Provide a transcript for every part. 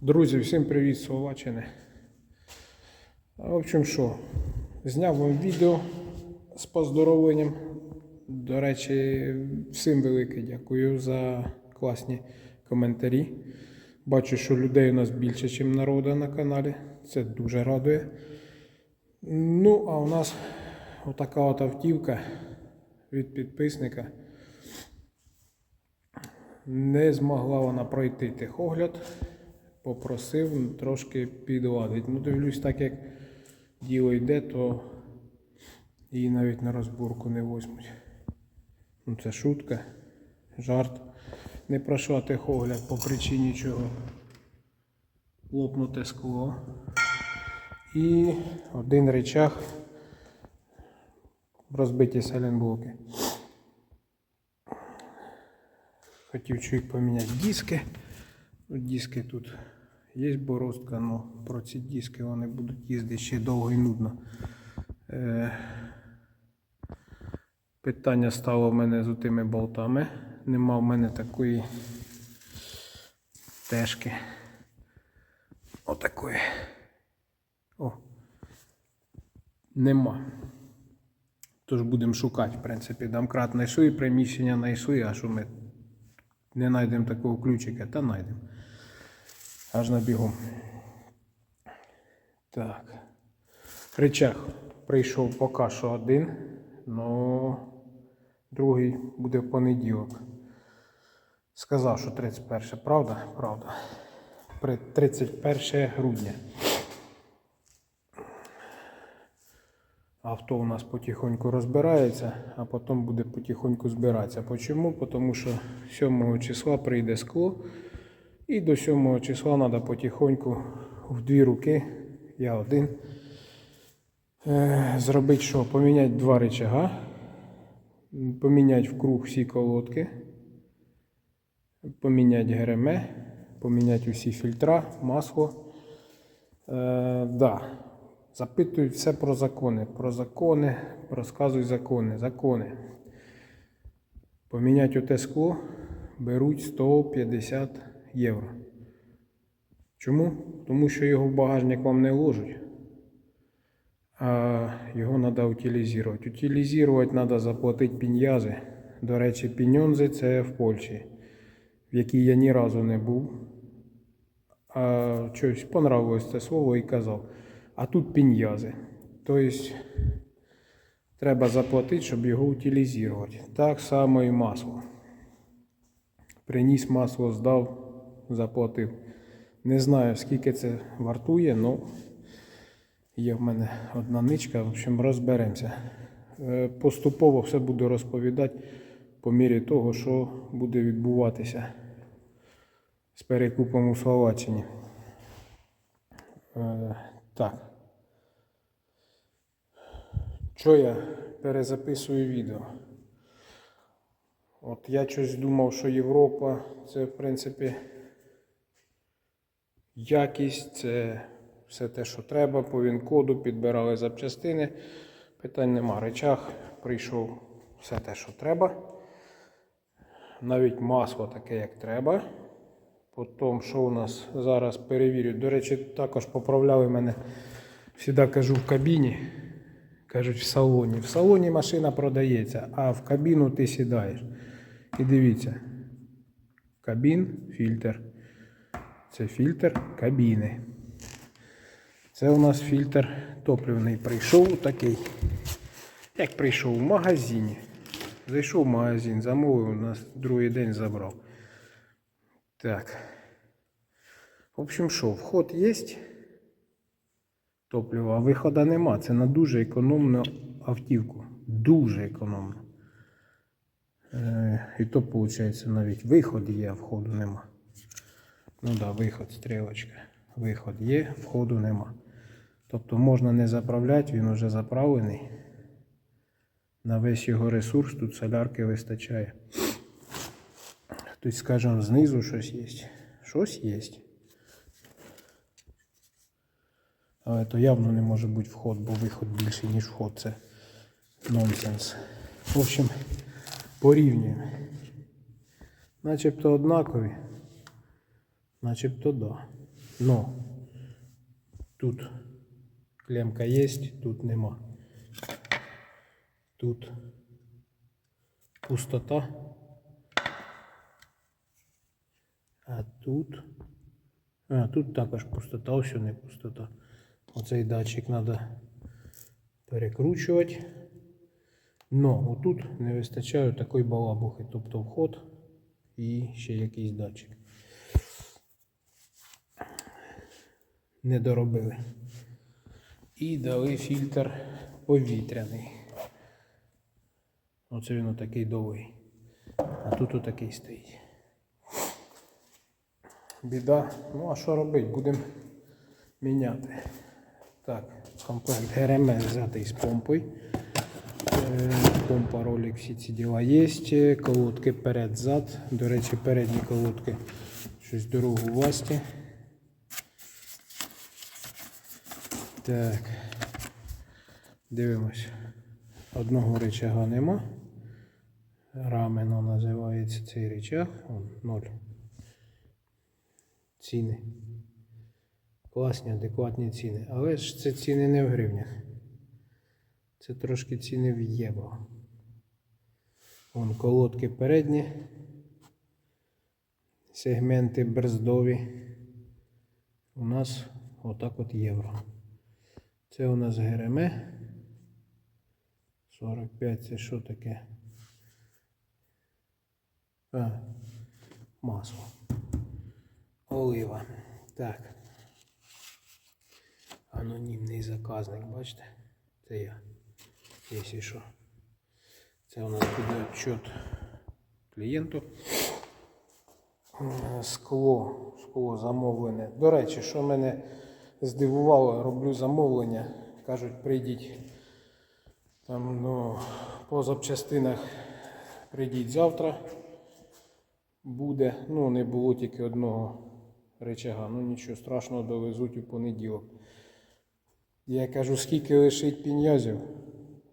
Друзі, всім привіт з Словаччини. В общем, що, зняв вам відео з поздоровленням. До речі, всім велике дякую за класні коментарі. Бачу, що людей у нас більше, ніж народу на каналі. Це дуже радує. Ну, а у нас отака от автівка від підписника. Не змогла вона пройти техогляд. Попросив трошки підладити. Ну, дивлюсь, так як діло йде, то її навіть на розборку не возьмуть. Ну, це шутка, жарт. Не пройшла техогляд по причині чого. Лопнуте скло. І один речах розбиті саленблоки. Хотів чуть поміняти диски. Ну, Диски тут є борозка, але про ці диски вони будуть їздити ще довго і нудно. Е, питання стало в мене з тими болтами. Нема в мене такої тежки. Отакої. О. Нема. Тож будемо шукати, в принципі, домкрат знайшли, приміщення знайшли, а що ми не знайдемо такого ключика, та знайдемо. Аж на бігом. Так. Речах прийшов поки що один, але другий буде в понеділок. Сказав, що 31, правда? Правда. 31 грудня. Авто у нас потихоньку розбирається, а потім буде потихоньку збиратися. Почому? Тому що 7 числа прийде скло, і до 7 числа треба потихоньку в дві руки, я один, е, зробити що? Поміняти два рычага, поміняти в круг всі колодки, поміняти ГРМ, поміняти усі фільтра, масло. Е, да. Запитують все про закони. Про закони, розказують закони. Закони. Поміняти оте скло беруть 150 євро. Чому? Тому що його в багажник вам не ложать, а його треба утилізувати. Утилізувати треба заплатити піньязи. До речі, піньонзи це в Польщі, в якій я ні разу не був. А щось понравилось це слово і казав. А тут піньязи. Тобто треба заплатити, щоб його утилізувати. Так само і масло. Приніс масло, здав, заплатив. Не знаю, скільки це вартує, але є в мене одна ничка, в общем, розберемося. Е, Поступово все буду розповідати по мірі того, що буде відбуватися з перекупом у Словаччині. Е, Так. Що я перезаписую відео? От я щось думав, що Європа це, в принципі, якість, це все те, що треба, по він-коду, підбирали запчастини. Питань нема. Речах прийшов все те, що треба. Навіть масло таке, як треба. Потім, що у нас зараз перевірю. До речі, також поправляли мене, завжди кажу в кабіні. Кажуть, в салоні. В салоні машина продається, а в кабіну ти сідаєш. І дивіться. Кабін, фільтр. Це фільтр кабіни. Це у нас фільтр топливний. Прийшов такий. Як прийшов в магазині. Зайшов в магазин, замовив, у нас другий день забрав. Так. В общем, що, вход є топлива, а виходу нема. Це на дуже економну автівку. Дуже економно. Е, і то, виходить, навіть виход є, а входу нема. Ну так, да, виход, стрілочка. Виход є, входу нема. Тобто можна не заправляти, він вже заправлений. На весь його ресурс тут солярки вистачає. Хтось скаже, знизу щось є. Щось є. Але то явно не може бути вход, бо виход більший, ніж вход. Це нонсенс. В общем, порівнюємо. Начебто однакові. Начебто да. Но тут клемка є, тут нема. Тут пустота. А тут. А, тут також пустота, ось не пустота. Оцей датчик треба перекручувати. Но отут не вистачає такої балабухи, тобто вход і ще якийсь датчик. Не доробили. І дали фільтр повітряний. Оце він отакий довгий. А тут отакий стоїть. Біда. Ну а що робити? Будемо міняти. Так, комплект ГРМС взятий з помпою. Е, Помпа, ролик, всі ці діла є. Колодки перед-зад. До речі, передні колодки щось дорогу власті. Так. Дивимось. Одного рычага нема. Рамено називається цей рычаг. Он, ноль. Ціни. Класні, адекватні ціни. Але ж це ціни не в гривнях. Це трошки ціни в євро. Вон колодки передні. Сегменти брздові. У нас отак от євро. Це у нас ГРМ. 45 це що таке? А, масло. Олива. Так. Анонімний заказник, бачите? Це я. Якщо що. Це у нас буде отчет клієнту. Е, Скло, скло замовлене. До речі, що мене здивувало, роблю замовлення. Кажуть, прийдіть там, ну, по запчастинах прийдіть завтра. Буде. Ну, не було тільки одного речага. Ну нічого страшного, довезуть у понеділок. Я кажу, скільки лишить піньязів?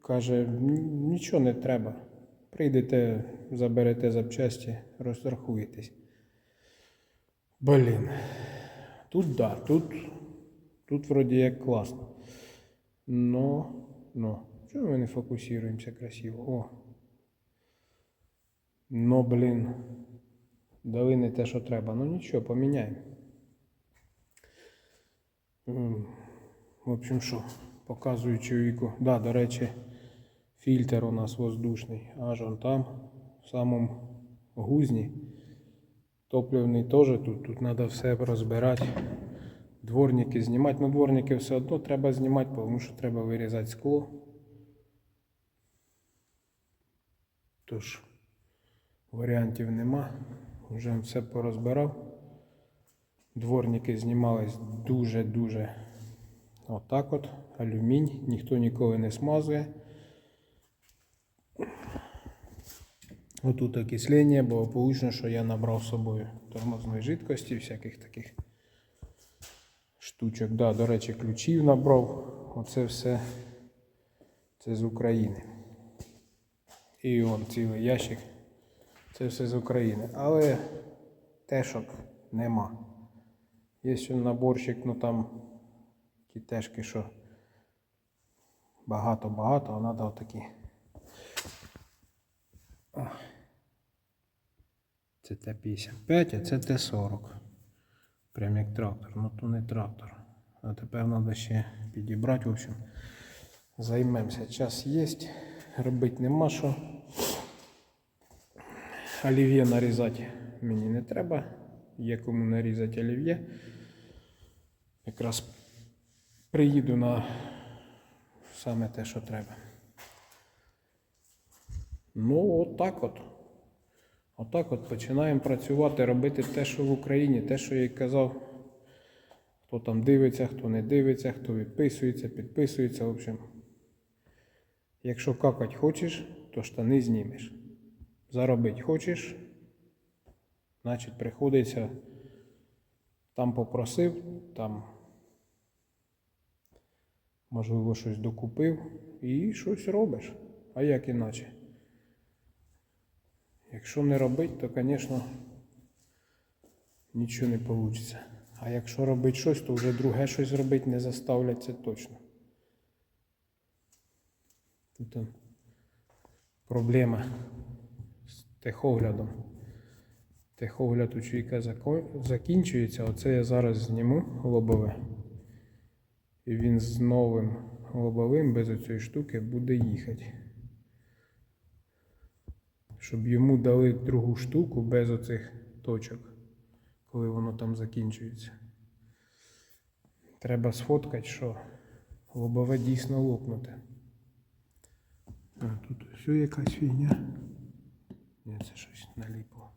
Каже, нічого не треба. Прийдете, заберете запчасті, розрахуєтесь. Блін. Тут да, тут, тут вроді як класно. Но, но. Чому ми не фокусуємося красиво? О. Но, блін. Дали не те, що треба. Ну нічого, поміняємо. В общем, що, показую чоловіку. Да, до речі, фільтр у нас воздушний. Аж он там, в самому гузні. Топливний теж тут. Тут треба все розбирати. Дворники знімати. Ну, дворники все одно треба знімати, тому що треба вирізати скло. Тож, варіантів нема. Вже все порозбирав. Дворники знімались дуже-дуже отак от. Алюмінь. Ніхто ніколи не смазує. Отут окислення, бо получно, що я набрав з собою тормозної жидкості, всяких таких штучок. Да, до речі, ключів набрав. Оце все це з України. І он цілий ящик. Це все з України. Але тешок нема. Є ще наборчик, ну там ті тешки, що багато-багато, а треба отакі. Це Т-55, а це Т-40. Прям як трактор. Ну то не трактор. А тепер треба ще підібрати. В общем, займемося. Час є. Робити нема що. Олів'є нарізати мені не треба. Є кому нарізати олів'є. Якраз приїду на саме те, що треба. Ну, отак от. Отак от починаємо працювати, робити те, що в Україні, те, що я й казав. Хто там дивиться, хто не дивиться, хто відписується, підписується. В общем, якщо какать хочеш, то штани знімеш. Заробити хочеш, значить приходиться там попросив, там можливо щось докупив і щось робиш. А як іначе? Якщо не робити, то, звісно, нічого не вийде. А якщо робити щось, то вже друге щось робити не заставлять, це точно. Тут проблема з техоглядом. Техогляд у чоловіка закінчується. Оце я зараз зніму лобове. І він з новим лобовим без оцієї штуки буде їхати. Щоб йому дали другу штуку без оцих точок, коли воно там закінчується. Треба сфоткати, що лобове дійсно лопнуте. А, тут все якась фігня. Ні, це щось наліпло.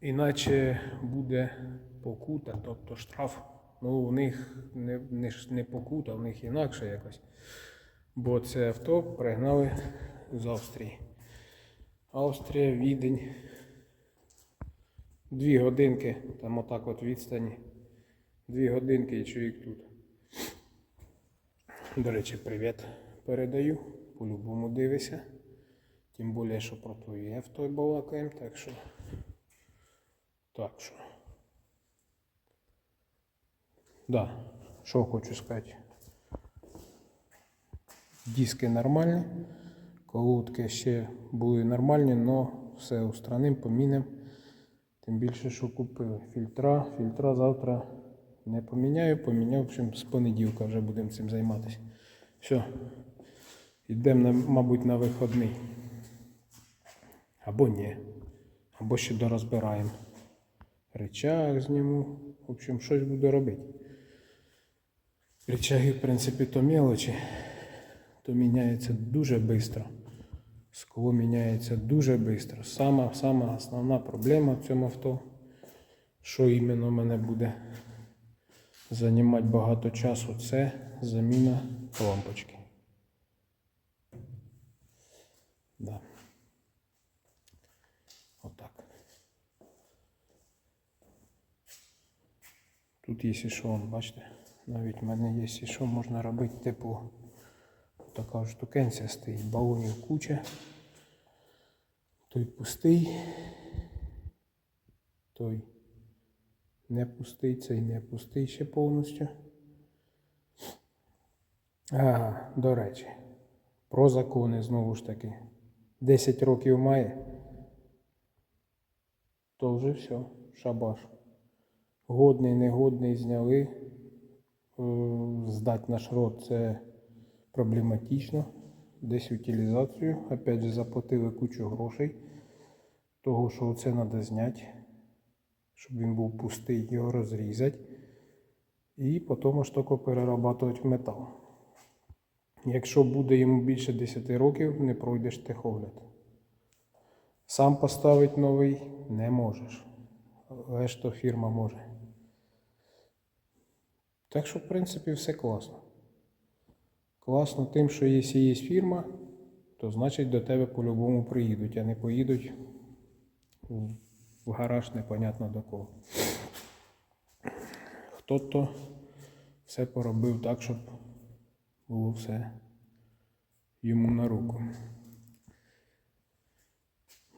Іначе буде покута, тобто штраф. Ну, у них не, не, не покута, у них інакше якось. Бо це авто пригнали з Австрії. Австрія, Відень. Дві годинки, там отак от відстані. Дві годинки і чоловік тут. До речі, привіт передаю. По-любому дивися. Тим більше, що про твоє авто балакаємо, так що. Так що. Да, що хочу сказати. Диски нормальні, колодки ще були нормальні, але все устраним, поміним. Тим більше, що купили. Фільтра, фільтра завтра не поміняю, поміняю, в общем, з понеділка вже будемо цим займатися. Все. Йдемо, мабуть, на виходний. Або ні. Або ще дорозбираємо. Речах зніму. В общем, щось буду робити. Речаги, в принципі, то мелочі, то міняється дуже швидко. Скло міняється дуже швидко. Сама, сама основна проблема в цьому авто, що іменно мене буде займати багато часу, це заміна лампочки. Да. Отак. Тут є що, бачите, навіть в мене є що можна робити, типу така штукенція стоїть, балонів куча. Той пустий, той не пустий, цей не пустий ще повністю. Ага, до речі, про закони знову ж таки. 10 років має, то вже все, шабаш. Годний, негодний зняли. Е, Здати на шрот це проблематично. Десь утилізацію. Опять же, заплатили кучу грошей. Того, що це треба зняти, щоб він був пустий, його розрізати. І потім аж тільки перерабатувати метал. Якщо буде йому більше 10 років, не пройдеш техогляд. Сам поставити новий не можеш. То фірма може. Так що, в принципі, все класно. Класно тим, що якщо є фірма, то значить до тебе по-любому приїдуть, а не поїдуть в гараж непонятно до кого. Хто-то все поробив так, щоб було все йому на руку.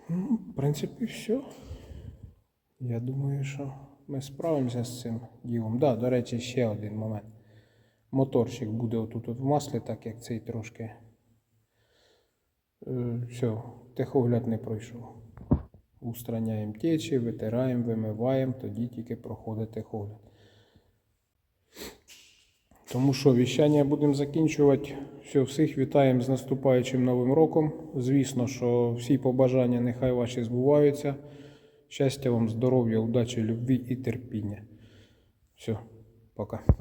Ну, в принципі, все. Я думаю, що ми справимося з цим ділом. Да, до речі, ще один момент. Моторчик буде отут от в маслі, так як цей трошки. Е, все, техогляд не пройшов. Устраняємо течі, витираємо, вимиваємо, тоді тільки проходить техогляд. Тому що віщання будемо закінчувати. Все, всіх вітаємо з наступаючим новим роком. Звісно, що всі побажання нехай ваші збуваються. Щастя вам, здоров'я, удачі, любві і терпіння. Все, пока.